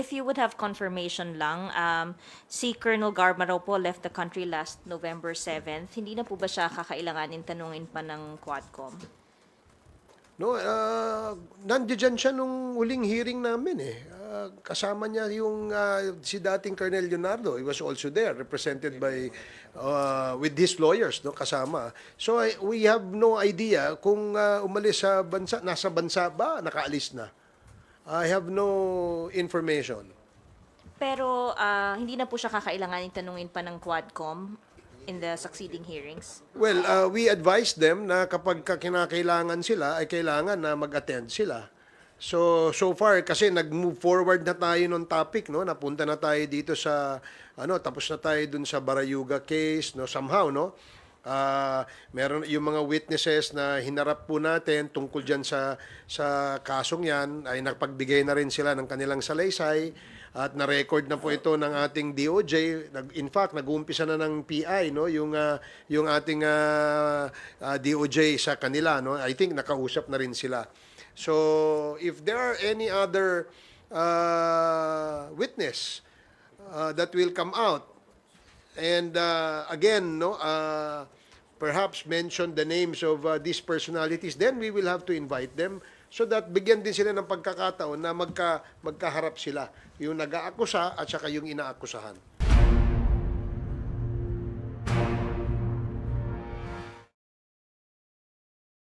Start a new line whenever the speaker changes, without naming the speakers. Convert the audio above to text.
if you would have confirmation lang, um, si Colonel Garma raw po left the country last November 7th. Hindi na po ba siya kakailanganin tanungin pa ng Quadcom?
No, uh, nandiyan siya nung huling hearing namin eh. Ah, kasama niya yung ah, si dating Colonel Leonardo. He was also there, represented by uh, with his lawyers, no, kasama. So I- we have no idea kung ah, umalis sa bansa, nasa bansa ba, nakaalis na. I have no information.
Pero ah, hindi na po siya kakailanganin tanungin pa ng Quadcom in the succeeding hearings?
Well, uh, we advise them na kapag ka kinakailangan sila, ay kailangan na mag-attend sila. So, so far, kasi nag-move forward na tayo ng topic, no? Napunta na tayo dito sa, ano, tapos na tayo dun sa Barayuga case, no? Somehow, no? Ah, meron yung mga witnesses na hinarap po natin tungkol diyan sa sa kasong 'yan ay nagpagbigay na rin sila ng kanilang salaysay at na-record na po ito ng ating DOJ. Nag, in fact, nag-uumpisa na ng PI no yung ah, yung ating ah, ah, DOJ sa kanila no. I think nakausap na rin sila. So, if there are any other uh, witness uh, that will come out And uh, again, no, uh, perhaps mention the names of uh, these personalities, then we will have to invite them so that bigyan din sila ng pagkakataon na magka, magkaharap sila, yung nag-aakusa at saka yung inaakusahan.